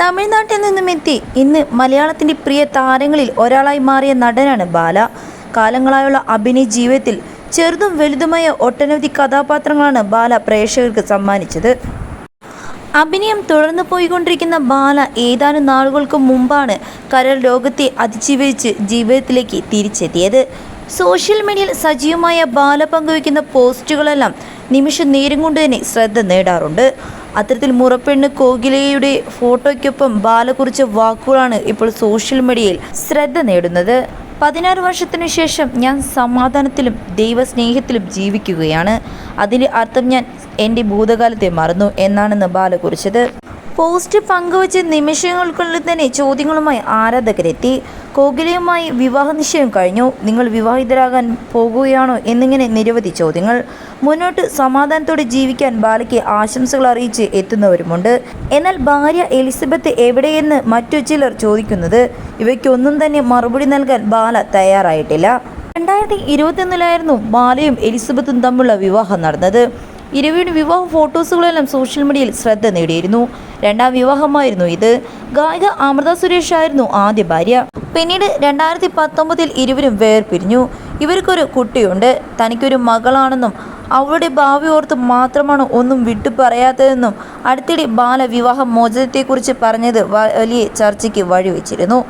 തമിഴ്നാട്ടിൽ നിന്നും എത്തി. ഇന്ന് മലയാളത്തിന്റെ പ്രിയ താരങ്ങളിൽ ഒരാളായി മാറിയ നടനാണ് ബാല. കാലങ്ങളായുള്ള അഭിനയ ജീവിതത്തിൽ ചെറുതും വലുതുമായ ഒട്ടനവധി കഥാപാത്രങ്ങളാണ് ബാല പ്രേക്ഷകർക്ക് സമ്മാനിച്ചത്. അഭിനയം തുടർന്നു പോയിക്കൊണ്ടിരിക്കുന്ന ബാല ഏതാനും നാളുകൾക്ക് മുമ്പാണ് കരൾ രോഗത്തെ അതിജീവിച്ച് ജീവിതത്തിലേക്ക് തിരിച്ചെത്തിയത്. സോഷ്യൽ മീഡിയയിൽ സജീവമായ ബാല പങ്കുവയ്ക്കുന്ന പോസ്റ്റുകളെല്ലാം നിമിഷ നേരം കൊണ്ട് തന്നെ ശ്രദ്ധ നേടാറുണ്ട്. അത്തരത്തിൽ മുറപ്പെണ്ണ് കോകിലയുടെ ഫോട്ടോയ്ക്കൊപ്പം ബാല കുറിച്ച വാക്കുകളാണ് ഇപ്പോൾ സോഷ്യൽ മീഡിയയിൽ ശ്രദ്ധ നേടുന്നത്. പതിനാറ് വർഷത്തിനു ശേഷം ഞാൻ സമാധാനത്തിലും ദൈവസ്നേഹത്തിലും ജീവിക്കുകയാണ്. അതിന്റെ അർത്ഥം ഞാൻ എന്റെ ഭൂതകാലത്തെ മറന്നു എന്നാണെന്ന് ബാല കുറിച്ചത്. പോസ്റ്റ് പങ്കുവച്ച നിമിഷങ്ങൾക്കുള്ളിൽ തന്നെ ചോദ്യങ്ങളുമായി ആരാധകരെത്തി. കോകിലയുമായി വിവാഹ നിശ്ചയം കഴിഞ്ഞു. നിങ്ങൾ വിവാഹിതരാകാൻ പോകുകയാണോ എന്നിങ്ങനെ നിരവധി ചോദ്യങ്ങൾ. മുന്നോട്ട് സമാധാനത്തോടെ ജീവിക്കാൻ ബാലയ്ക്ക് ആശംസകൾ അറിയിച്ച് എത്തുന്നവരുമുണ്ട്. എന്നാൽ ഭാര്യ എലിസബത്ത് എവിടെയെന്ന് മറ്റു ചിലർ ചോദിക്കുന്നത്. ഇവയ്ക്കൊന്നും തന്നെ മറുപടി നൽകാൻ ബാല തയ്യാറായിട്ടില്ല. രണ്ടായിരത്തി ഇരുപത്തിയൊന്നിലായിരുന്നു ബാലയും എലിസബത്തും തമ്മിലുള്ള വിവാഹം നടന്നത്. ഇരുവരുടെ വിവാഹ ഫോട്ടോസുകളെല്ലാം സോഷ്യൽ മീഡിയയിൽ ശ്രദ്ധ നേടിയിരുന്നു. രണ്ടാം വിവാഹമായിരുന്നു ഇത്. ഗായിക അമൃത സുരേഷ് ആയിരുന്നു ആദ്യ ഭാര്യ. പിന്നീട് രണ്ടായിരത്തി പത്തൊമ്പതിൽ ഇരുവരും വേർപിരിഞ്ഞു. ഇവർക്കൊരു കുട്ടിയുണ്ട്. തനിക്കൊരു മകളാണെന്നും അവളുടെ ഭാവി ഓർത്ത് മാത്രമാണ് ഒന്നും വിട്ടു പറയാത്തതെന്നും അടുത്തിടെ ബാലവിവാഹ മോചനത്തെക്കുറിച്ച് പറഞ്ഞത് വലിയ ചർച്ചയ്ക്ക് വഴിവെച്ചിരുന്നു.